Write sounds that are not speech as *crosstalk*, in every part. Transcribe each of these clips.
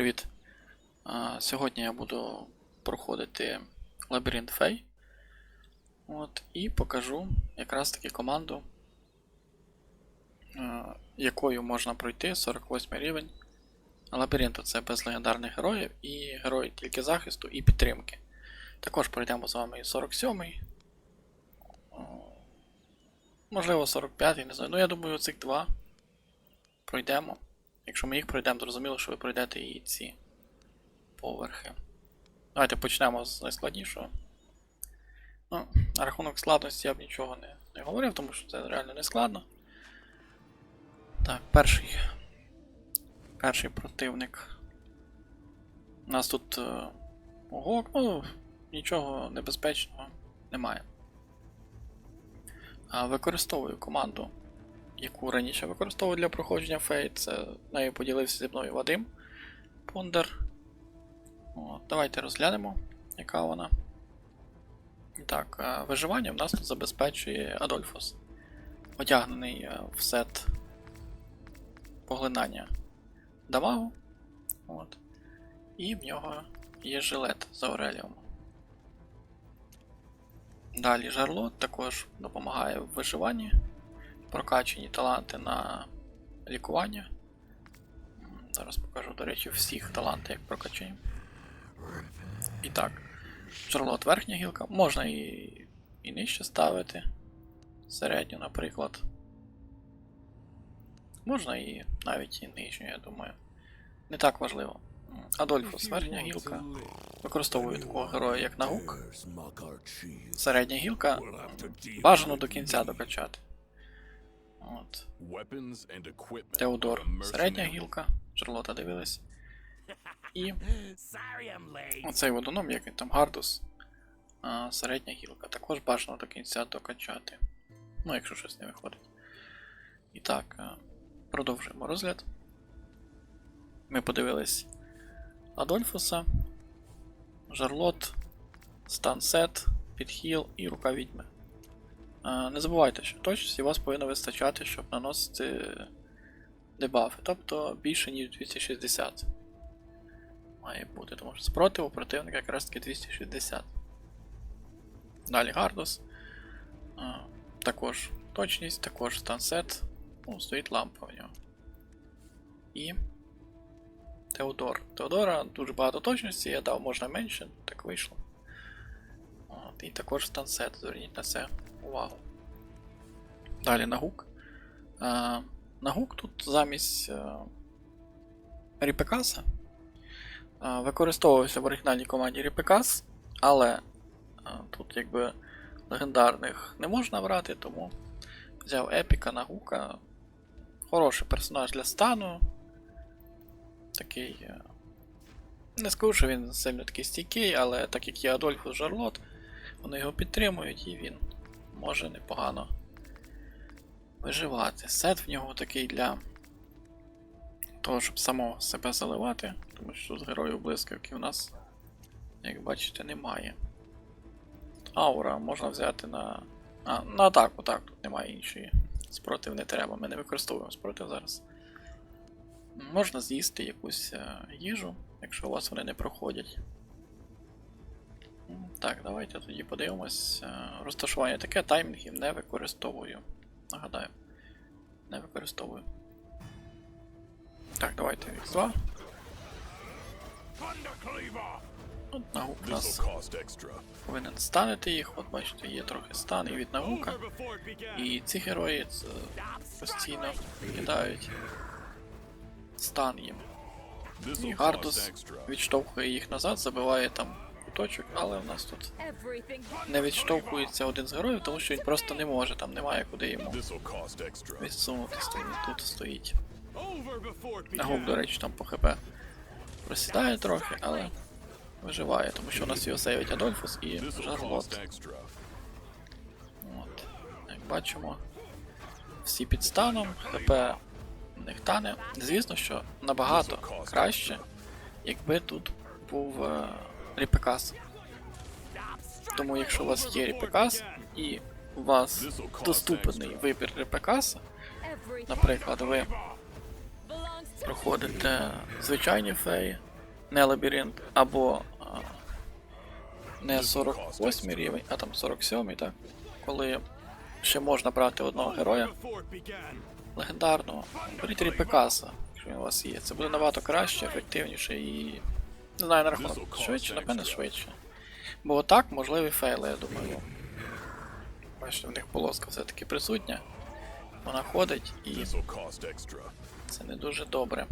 Привіт. Сьогодні я буду проходити лабіринт фей. От, і покажу якраз таки команду, якою можна пройти 48 рівень лабіринту. Це без легендарних героїв і герої тільки захисту і підтримки. Також пройдемо з вами і 47-й. Можливо, 45-й, не знаю. Ну, я думаю, цих два пройдемо. Якщо ми їх пройдемо, зрозуміло, що ви пройдете і ці поверхи. Давайте почнемо з найскладнішого. Ну, на рахунок складності я б нічого не, не говорив, тому що це реально не складно. Так, перший. Перший противник. У нас тут е, ну, нічого небезпечного немає. Використовую команду яку раніше використовував для проходження фейт. Це нею поділився зі мною Вадим Пондер. От, давайте розглянемо, яка вона. І так, е, виживання в нас тут забезпечує Адольфос. Одягнений е, в сет поглинання дамагу. От. І в нього є жилет з Ауреліум. Далі Жарлот також допомагає в виживанні прокачані таланти на лікування. Зараз покажу, до речі, всіх таланти, як прокачаємо. І так, Шарлот верхня гілка. Можна і, і нижче ставити. Середню, наприклад. Можна і навіть і нижню, я думаю. Не так важливо. Адольфус верхня гілка. Використовую такого героя, як Наук. Середня гілка. Бажано до кінця докачати. От. Теодор середня гілка. Шарлота дивилась. *laughs* І оцей водоном, як він там Гардус. А, середня гілка. Також бажано до кінця докачати. Ну, якщо щось не виходить. І так, продовжуємо розгляд. Ми подивились Адольфуса, Жарлот, Стансет, Підхіл і рука відьми. А, Не забувайте, що точності у вас повинно вистачати, щоб наносити дебафи, тобто більше ніж 260. Має бути, тому що спротиву противника якраз таки 260. Далі Гардус. Також точність, також стансет. Ну, стоїть лампа в нього. І. Теодор. Теодора дуже багато точності, я дав можна менше, так вийшло. І також стансет, зверніть на це увагу. Далі нагук. Е, нагук тут замість е, Ріпекаса. Е, використовувався в оригінальній команді Ріпекас, але е, тут якби легендарних не можна брати, тому взяв Епіка Нагука. Хороший персонаж для стану. Такий. Не скажу, що він сильно такий стійкий, але так як є Адольфус Жарлот, вони його підтримують і він може непогано виживати. Сет в нього такий для того, щоб самого себе заливати, тому що тут героїв блискавки у нас, як бачите, немає. Аура можна взяти на. А, на атаку, так, тут немає іншої. Спротив не треба, ми не використовуємо спротив зараз. Можна з'їсти якусь е, їжу, якщо у вас вони не проходять. Так, давайте тоді подивимось. Е, Розташування таке, таймінгів не використовую. Нагадаю. Не використовую. Так, давайте X2. От наук у нас повинен станити їх. От бачите, є трохи стан і від наука. І ці герої постійно кидають стан їм. І Гардус відштовхує їх назад, забиває там куточок, але в нас тут не відштовхується один з героїв, тому що він просто не може, там немає куди йому відсунутися, тут стоїть. Нагук, до речі, там по ХП просідає трохи, але виживає, тому що у нас його сейвить Адольфус і Жарлот. От. Як бачимо, всі під станом, ХП в них тане. Звісно, що набагато краще, якби тут був Ріпекас. Тому якщо у вас є Ріпекас і у вас доступний вибір Ріпекаса, наприклад, ви проходите звичайні феї, не лабіринт, або а, не 48 рівень, а там 47, так? Коли ще можна брати одного героя легендарного. Беріть Ріпекаса, якщо він у вас є. Це буде набагато краще, ефективніше і. Не знаю на рахунок. Швидше, напевне, швидше. Бо отак можливі фейли, я думаю. Бачите, в них полоска все-таки присутня. Вона ходить і це не дуже добре.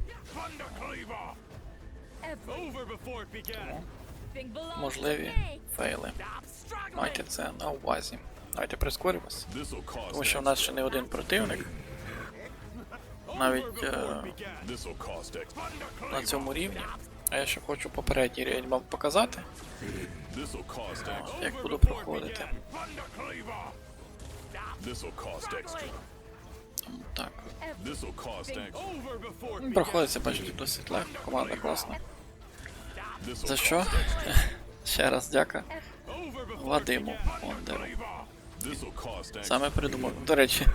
Можливі фейли. Майте це на увазі. Давайте прискоримось. Тому що в нас ще не один противник. Навіть е, на цьому рівні. А я ще хочу попередній рівень вам показати, як буду проходити. Так. Проходиться, бачите, досить легко, команда класна. За що? *laughs* Ще раз дяка Вадиму Ондеру. Саме придумав. До речі,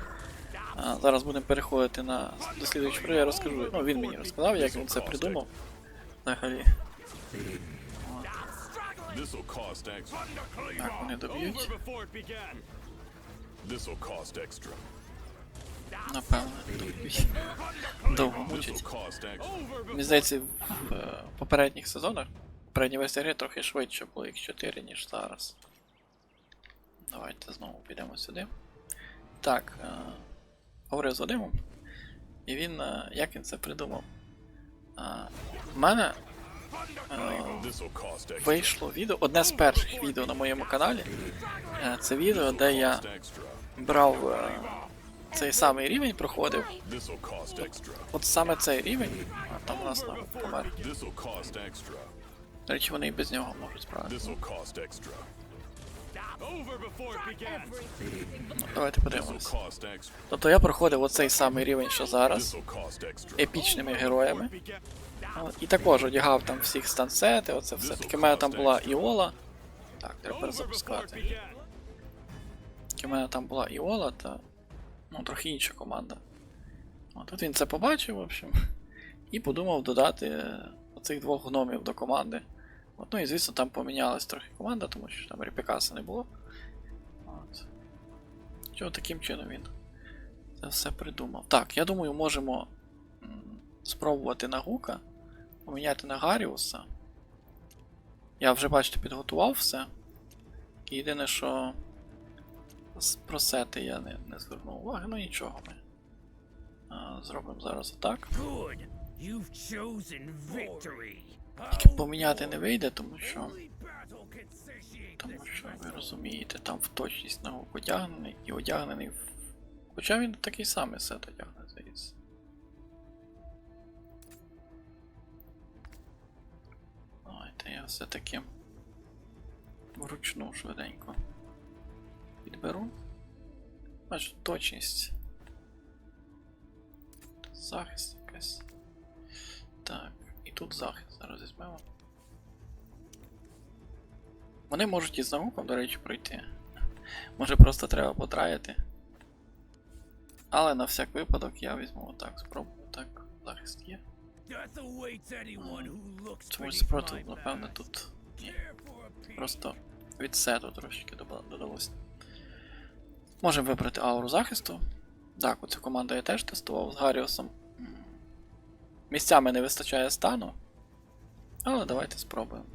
зараз будемо переходити на дослідуючий про я розкажу. Ну, він мені розказав, як він це придумав. Взагалі. Так, вони доб'ють. Напевно, доб'ють. Довго мучить. Мені здається, в е, попередніх сезонах, попередній версії гри трохи швидше було X4, ніж зараз. Давайте знову підемо сюди. Так, е, говорив з Вадимом, і він. е, як він це придумав? В мене е, вийшло відео, одне з перших відео на моєму каналі. Е, це відео, де я брав е, цей самий рівень, проходив. Extra. От саме цей рівень, а там у нас на помер. До речі, вони і без нього можуть. Ну, давайте подивимось. Тобто я проходив оцей самий рівень, що зараз, епічними героями. І також одягав там всіх стансети, оце все. Таки в мене там була Іола. Так, треба перезапускати. Таки в мене там була Іола та. Ну, трохи інша команда. От тут він це побачив, в общем, і подумав додати оцих двох гномів до команди. От, ну і звісно, там помінялась трохи команда, тому що там Ріпікаса не було. От. Чого таким чином він це все придумав. Так, я думаю, можемо спробувати на Гука, поміняти на Гаріуса. Я вже, бачите, підготував все. Єдине, що з- про сети я не, не звернув уваги, ну нічого ми. А, зробимо зараз отак. Тільки поміняти не вийде, тому що. Тому що ви розумієте, там в точність на одягнений і одягнений в. Хоча він такий самий сет одягне, здається. Давайте я все-таки вручну швиденько підберу. Бачу, точність. Захист якась. Так, і тут захист зараз візьмемо. Вони можуть із науком, до речі, пройти. Може просто треба потраяти. Але на всяк випадок я візьму отак, спробую так. Захист є. Death awaits anyone who looks Чомусь спротив, напевне, тут ні. Просто від сету трошечки додалось. Можемо вибрати ауру захисту. Так, оцю команду я теж тестував з Гаріусом. Місцями не вистачає стану. Але давайте спробуємо.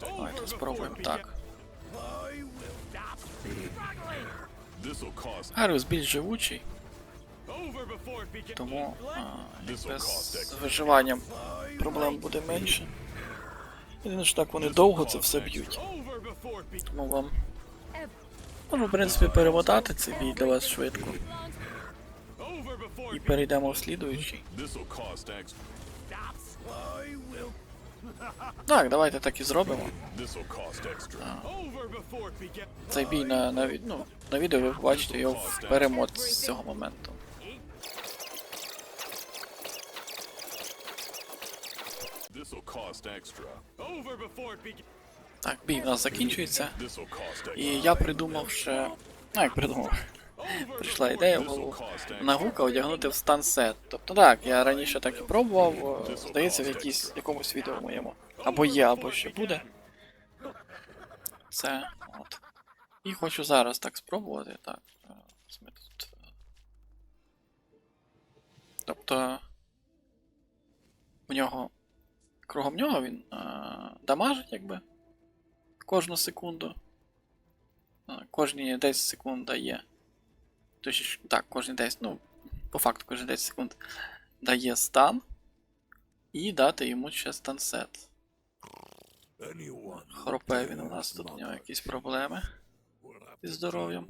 Давайте спробуємо так. Гаріус більш живучий, тому а, з виживанням проблем буде менше. Єдине, що так вони довго це все б'ють. Тому вам можу, в принципі, перемотати цей бій для вас швидко. І перейдемо в слідуючий. Так, давайте так і зробимо. Цей бій на, на, ну, на відео ви побачите його в перемот з цього моменту. This'll cost extra. Так, бій у нас закінчується. І я придумав ще. Ну, як придумав. прийшла ідея в голову нагука одягнути в стансет. Тобто так, я раніше так і пробував, здається, в якійсь, якомусь відео моєму. Або є, або ще буде. Це от. І хочу зараз так спробувати. Так. е. Тобто. У нього. Кругом нього він е, дамажить, якби. Кожну секунду. Е, Кожні 10 секунд дає. Точніше, так, кожні 10, ну, по факту кожні 10 секунд дає стан. І дати йому ще стансет. Хропе він у нас тут у нього якісь проблеми зі здоров'ям.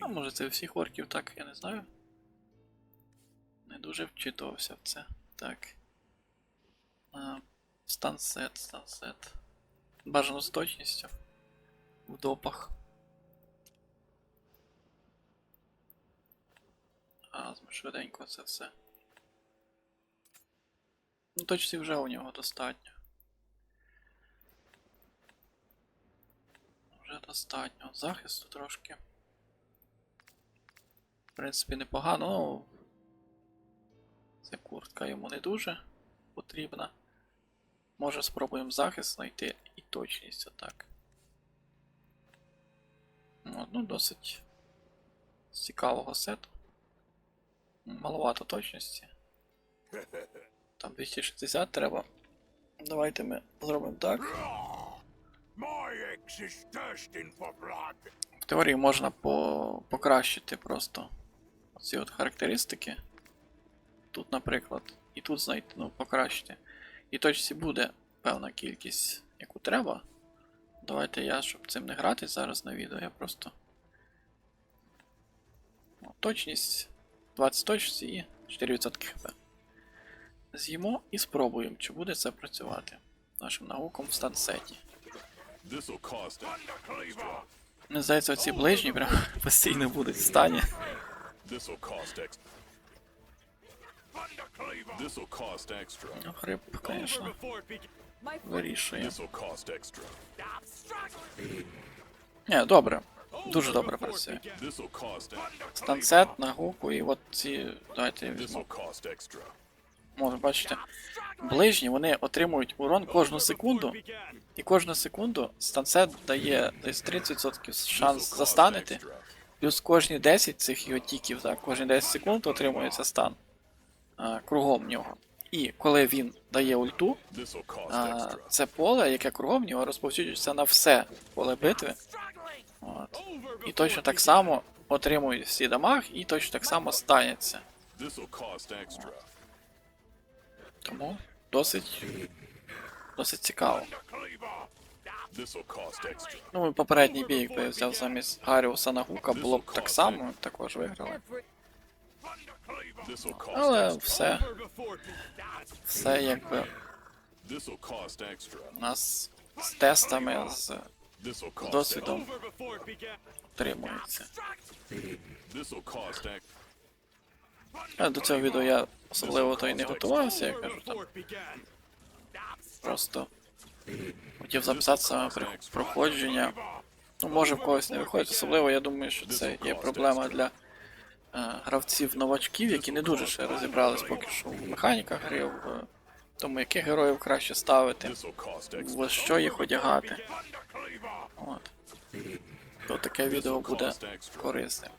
А може це у всіх орків так, я не знаю. Не дуже вчитувався в це. Так. А, стансет, стансет. Бажано з точністю. В допах. А, швиденько це все. Ну, точці вже у нього достатньо. Вже достатньо. Захисту трошки. В принципі, непогано. Ну, Ця куртка йому не дуже потрібна. Може спробуємо захист знайти і точність отак. Ну, досить цікавого сету. Маловато точності. Там 260 треба. Давайте ми зробимо так. В теорії можна по... покращити просто ці от характеристики. Тут, наприклад, і тут знайти, ну, покращити. І точці буде певна кількість, яку треба. Давайте я, щоб цим не грати зараз на відео, я просто. Точність. 20 точності і 4% хп. З'їмо і спробуємо, чи буде це працювати нашим науком в стансеті. Мені здається, оці ближні прям *laughs* постійно будуть в стані. This'll cost extra. Extra. Ну, звісно, вирішує. This'll cost extra. Ні, добре. Дуже добре працює. This'll cost. Стансет на гуку і от ці. Давайте я візьму. Може, бачите. Ближні вони отримують урон кожну секунду. І кожну секунду стансет дає десь 30% шанс застанити. Плюс кожні 10 цих його тіків, так, кожні 10 секунд отримується стан. А, кругом нього. І коли він дає ульту, а, це поле, яке кругом нього розповсюджується на все поле битви. От. І точно так само отримують всі дамаг, і точно так само станеться. Тому досить. Досить цікаво. Ну, і попередній бій, якби я взяв замість Гаріуса на Гука, було б так само, також виграли. Але все, все якби у нас з тестами, з досвідом extra. А до цього відео я особливо то і не готувався, я кажу там. Просто хотів записати саме проходження. Ну, може в когось не виходить, особливо я думаю, що це є проблема для е, гравців новачків, які не дуже ще розібрались поки що в механіках гри, в е, тому, яких героїв краще ставити, в що їх одягати. От. То таке відео буде корисним.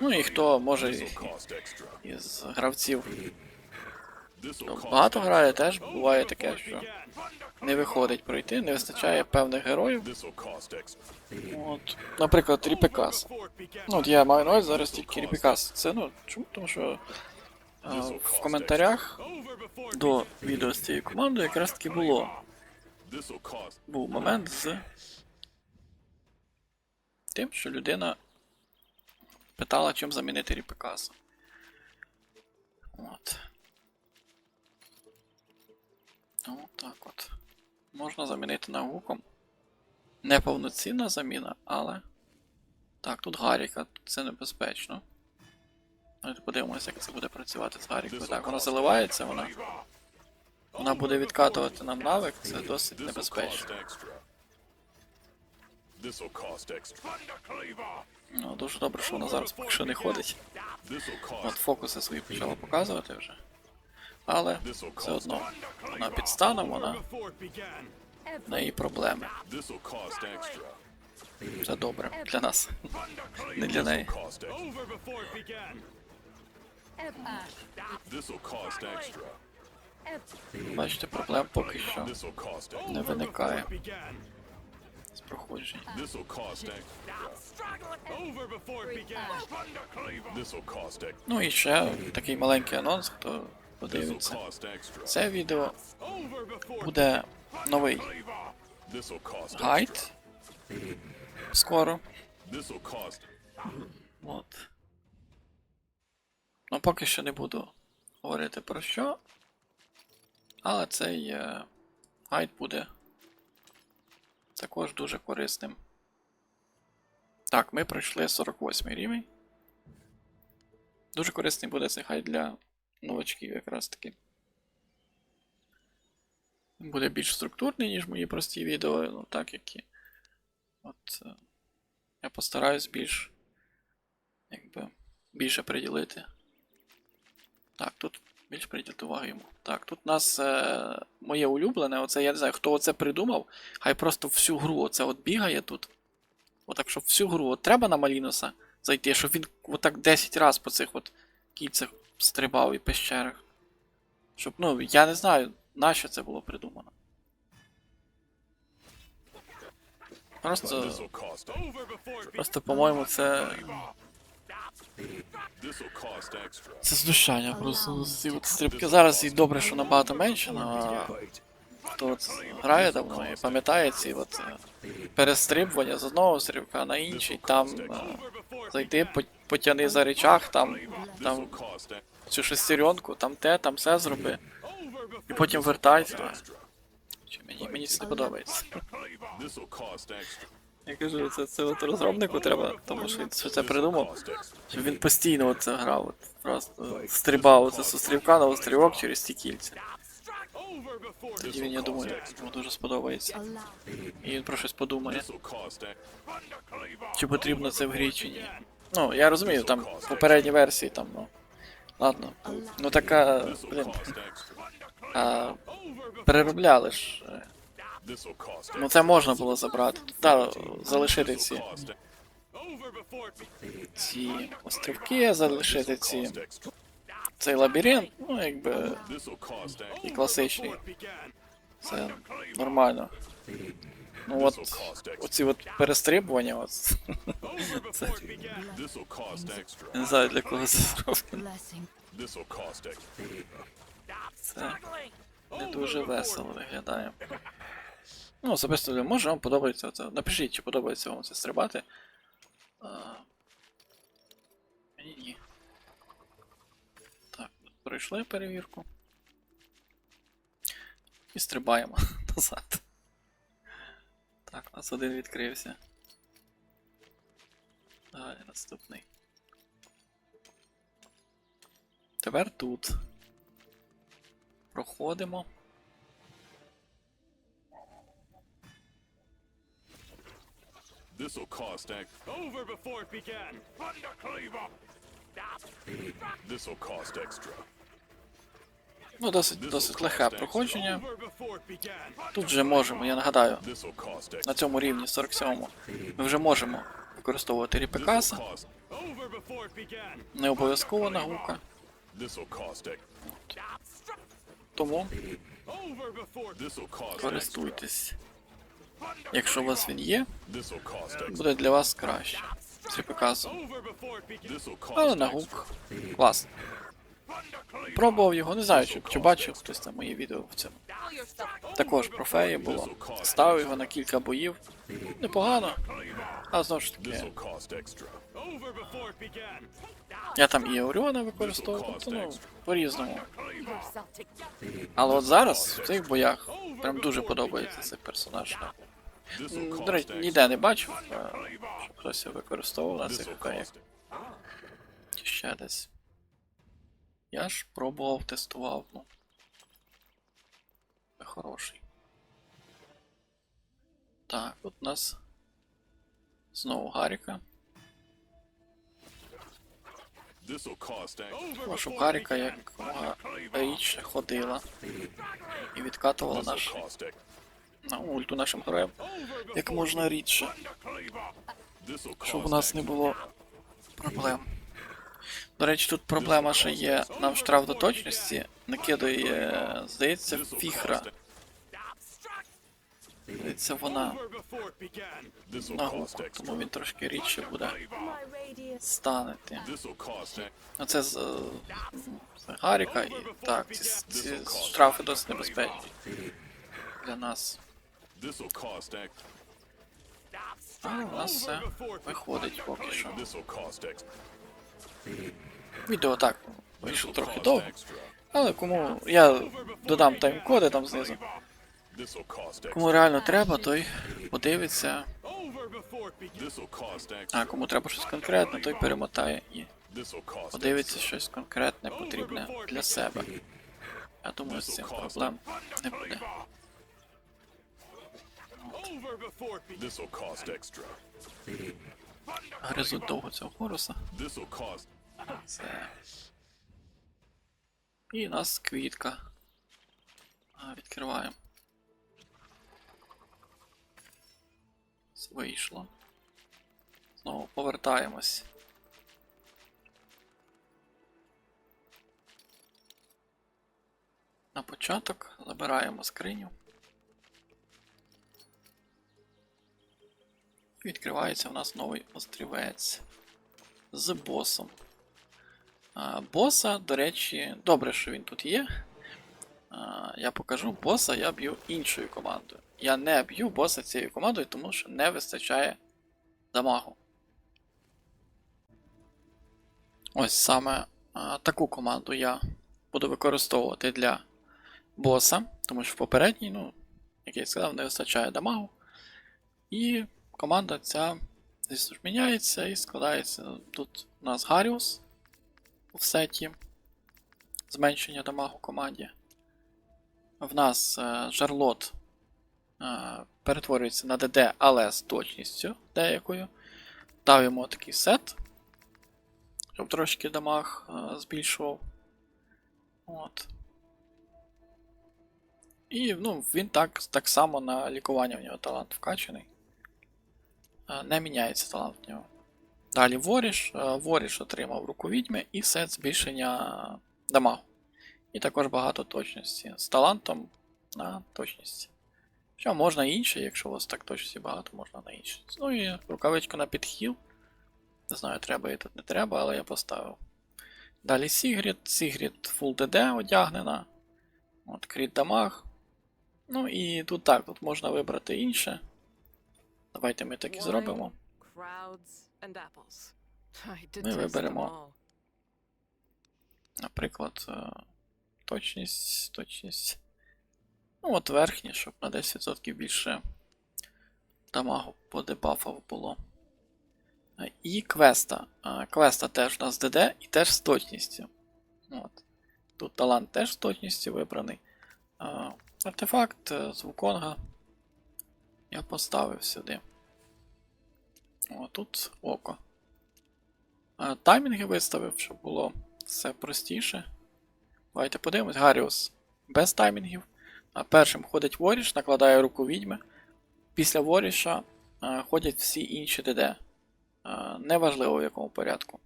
Ну і хто може із гравців Ну, Багато грає, теж буває таке, що не виходить пройти, не вистачає певних героїв. От, наприклад, Ріпекас. Ну, от я маю на зараз тільки Ріпекас. Це ну, чому? Тому що а, в коментарях до відео з цією командою якраз таки було. Був момент з тим, що людина питала, чим замінити Ріпекаса. От. Ну, так от. Можна замінити нагуком. Неповноцінна заміна, але. Так, тут Гаріка, це небезпечно. Давайте подивимося, як це буде працювати з Гарікою. Так, вона заливається, вона. Вона буде відкатувати нам навик, це досить небезпечно. Ну, дуже добре, що вона зараз поки що не ходить. От фокуси свої почала показувати вже. Але все одно вона підстане, вона в неї проблеми. Це добре для нас, не для неї. Бачите, проблем поки що не виникає з extra. Ну і ще такий маленький анонс, хто подивиться. Це відео буде новий гайд скоро. От. Ну, поки що не буду говорити про що. Але цей е, гайд буде також дуже корисним. Так, ми пройшли 48 рівень. Дуже корисний буде цей гайд для новачків якраз таки. Буде більш структурний, ніж мої прості відео, ну так які. От. е, Я постараюсь більш якби більше приділити. Так, тут більш приділити уваги йому. Так, тут у нас е, моє улюблене, оце я не знаю, хто оце придумав, хай просто всю гру оце от бігає тут. Отак, щоб всю гру. От треба на Малінуса зайти, щоб він отак 10 разів по цих от кільцях стрибав і пещерах. Щоб, ну, я не знаю, нащо це було придумано. Просто, просто по-моєму, це. Це знущання просто ці от стрибки. Зараз і добре, що набагато менше, але хто грає давно і пам'ятає ці от е, перестрибування з одного стрибка на інший, там е, зайди, по- потяни за речах, там, там цю шестеренку, там те, там все зроби. І потім вертайся. Мені, мені це не подобається. Я кажу, це, це от розробнику треба, тому що він що це придумав. Щоб він постійно оце грав, от, просто стрибав оце з острівка на острівок через ті кільця. Тоді він, я думаю, йому дуже сподобається. І він про щось подумає, чи потрібно це в грі чи ні. Ну, я розумію, там попередні версії там, ну. Ладно. Ну така, блін, а, переробляли ж. е, Ну це можна було забрати. Та залишити ці, ці острівки, залишити ці, цей лабіринт, ну якби і класичний. Це нормально. Ну от, оці от перестрибування, от, це, не знаю для кого це зроблено. Це не дуже весело виглядає. Ну, особисто може вам подобається це. Напишіть, чи подобається вам це стрибати. А... Мені ні. Так, пройшли перевірку. І стрибаємо *laughs* назад. Так, у нас один відкрився. Далі наступний. Тепер тут. Проходимо. This'll cost extra. Over before it began. Thundercleaver! This'll cost extra. Ну, досить, досить легке проходження. Тут вже можемо, я нагадаю, на цьому рівні 47-му ми вже можемо використовувати ріпекаса. Не обов'язково нагука. Тому користуйтесь. Якщо у вас він є, буде для вас краще. З ріпекасом. Але на гук. Класно. Пробував його, не знаю, чи, чи бачив хтось там мої відео в цьому. Також про феї було. Ставив його на кілька боїв. Непогано. Але знову ж таки, я там і Оріона використовував, то ну, по-різному. Але от зараз в цих боях прям дуже подобається цей персонаж. До речі, ніде не бачив, е, щоб хтось його використовував на цих боях. Ще десь. Я ж пробував, тестував, ну. Хороший. Так, от у нас Знову Гаріка. Що Гаріка як річ ходила і відкатувала наш на ульту нашим героям як можна рідше, щоб у нас не було проблем. До речі, тут проблема ще є нам штраф до точності. Накидує, здається, фіхра. Здається, вона на гуку, тому він трошки рідше буде станети. This'll cost extra. А це з, з Гаріка і так, ці, ці штрафи досить небезпечні для нас. А у нас все виходить поки що. Відео так вийшло трохи довго, але кому я додам тайм-коди там знизу. Кому реально треба, той подивиться. А кому треба щось конкретне, той перемотає і подивиться щось конкретне потрібне для себе. Я думаю, з цим проблем не буде. Extra. Гризуть довго цього хоруса. Це. І нас квітка. А, відкриваємо. Вийшло. Знову повертаємось. На початок забираємо скриню. Відкривається у нас новий острівець з босом. А, боса, до речі, добре, що він тут є. А, я покажу боса, я б'ю іншою командою. Я не б'ю боса цією командою, тому що не вистачає дамагу. Ось саме а, таку команду я буду використовувати для боса, тому що в попередній, ну, як я сказав, не вистачає дамагу. І команда ця звісно ж міняється і складається. Тут у нас Гаріус в сеті зменшення дамагу команді. В нас е, Жарлот е, перетворюється на ДД, але з точністю деякою. Дав йому такий сет, щоб трошки дамаг е, збільшував. От. І ну, він так, так само на лікування в нього талант вкачаний. Е, Не міняється талант в нього. Далі Воріш. Е, Воріш отримав руку відьми і сет збільшення дамагу. І також багато точності. З талантом на точність. Що можна інше, якщо у вас так точності багато, можна на інше. Ну і рукавичка на підхіл. Не знаю, треба і тут не треба, але я поставив. Далі Сігрід. Сігрід Full DD одягнена. От, кріт дамаг. Ну і тут так, тут можна вибрати інше. Давайте ми так і зробимо. Ми виберемо. Наприклад, е, точність, точність. Ну, от верхнє, щоб на 10% більше дамагу по дебафах було. Е, І квеста. Е, Квеста теж у нас ДД і теж з точністю. От. Тут талант теж з точністю вибраний. Артефакт е, з Вуконга я поставив сюди. О, тут око. Е, Таймінги виставив, щоб було все простіше. Давайте подивимось. Гаріус без таймінгів. А першим ходить Воріш, накладає руку відьми. Після Воріша е, ходять всі інші ДД. Е, неважливо в якому порядку.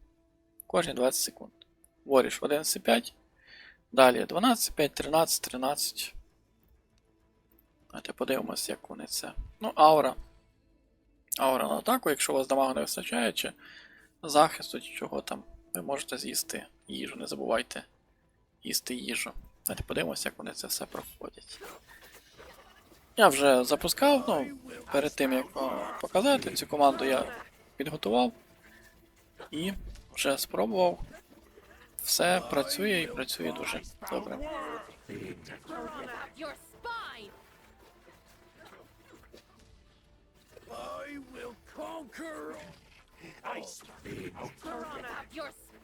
Кожні 20 секунд. Воріш 11,5. Далі 12,5, 13, 13. Давайте подивимось, як вони це. Ну, аура. Аура на атаку, якщо у вас дамагу не вистачає, чи захисту, чи чого там. Ви можете з'їсти їжу, не забувайте їсти їжу. Давайте подивимося, як вони це все проходять. Я вже запускав, ну, перед тим як показати цю команду я підготував і вже спробував. Все працює і працює дуже добре.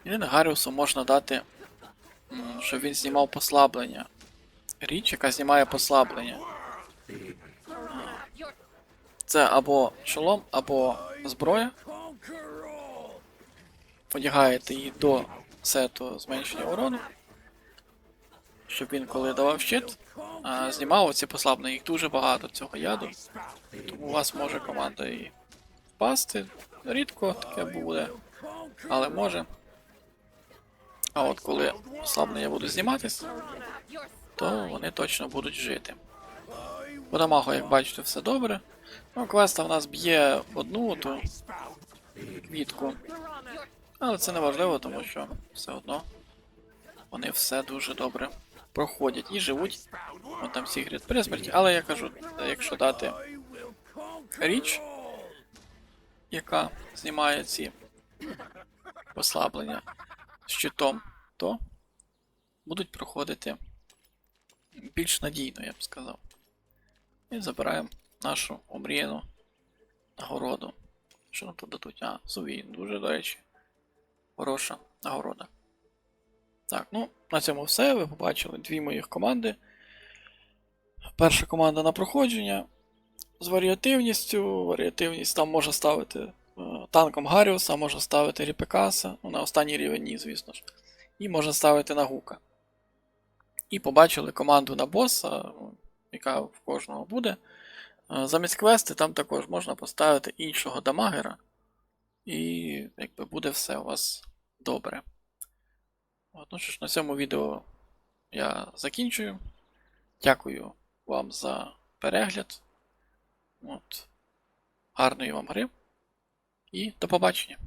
Єдине Гаріусу можна дати, щоб він знімав послаблення. Річ, яка знімає послаблення. Це або шолом, або зброя. Одягаєте її до сету зменшення урону. Щоб він коли давав щит, знімав оці послаблення. Їх дуже багато цього яду. Тому у вас може команда і впасти. Рідко таке буде, але може. А от коли послаблення будуть зніматись, Your то вони точно будуть жити. По як бачите, все добре. Ну, квеста в нас б'є одну ту квітку. Але це не важливо, тому що все одно вони все дуже добре проходять і живуть. От там Сігрід при смерті. Але я кажу, якщо дати річ, яка знімає ці послаблення щитом, то будуть проходити більш надійно, я б сказав. І забираємо нашу омріяну нагороду. Що нам тут дадуть? А, сувій, дуже, до речі, хороша нагорода. Так, ну, на цьому все. Ви побачили дві моїх команди. Перша команда на проходження з варіативністю. Варіативність там може ставити е, танком Гаріуса, може ставити Ріпекаса, ну на останній рівень звісно ж. І може ставити на Гука. І побачили команду на боса, яка в кожного буде. Е, Замість квести там також можна поставити іншого дамагера. І якби буде все у вас добре. От, ну що ж, на цьому відео я закінчую. Дякую вам за перегляд. От. Гарної вам гри. І до побачення.